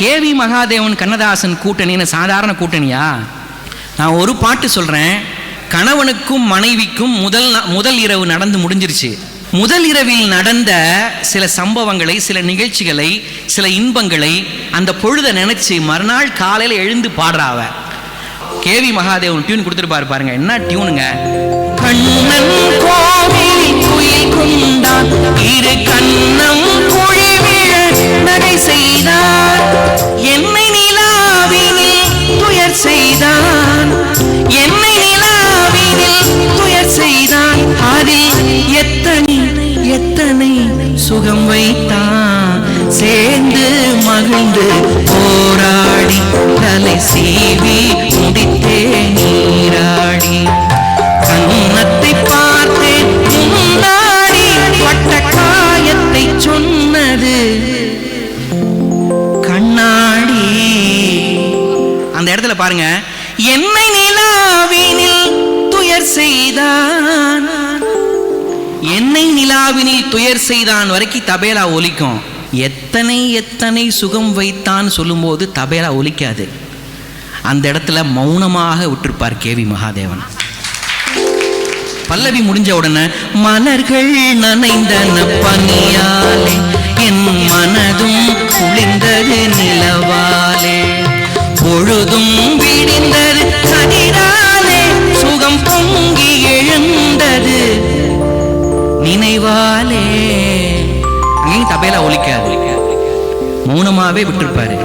KV Mahadevan Kannadasan கூட்டணின்னு சாதாரண கூட்டணியா? நான் ஒரு பாட்டு சொல்கிறேன் கணவனுக்கும் மனைவிக்கும் முதல் முதல் இரவு நடந்து முடிஞ்சிருச்சு. முதல் இரவில் நடந்த சில சம்பவங்களை சில நிகழ்ச்சிகளை சில இன்பங்களை அந்த பொழுதை நினச்சி மறுநாள் காலையில் எழுந்து பாடுறாவ கேவி மகாதேவன் டியூன் கொடுத்துருப்பாரு பாருங்க. என்ன டியூனுங்க கண்ணன் செய்தான். என்னை நிலாவினில் துயர் செய்தான். அதில் எத்தனை எத்தனை சுகம் வைத்தான். சேர்ந்து மகிழ்ந்து போராடி தலை சீவி அந்த இடத்துல பாருங்க. என்னை நிலாவினில் துயர் செய்தான். என்னை நிலாவினில் துயர் செய்தான் வரைக்கும் தபேலா ஒலிக்கும். எத்தனை எத்தனை சுகம் வைத்தான் சொல்லும்போது தபேலா ஒலிக்காது. அந்த இடத்துல மௌனமாக விட்டிருப்பார் கேவி மகாதேவன். பல்லவி முடிஞ்ச உடனே மலர்கள் நனைந்தன பனியால் நினைவாலே. அங்கேயும் தபையில ஒழிக்காது மௌனமாவே விட்டுருப்பாரு.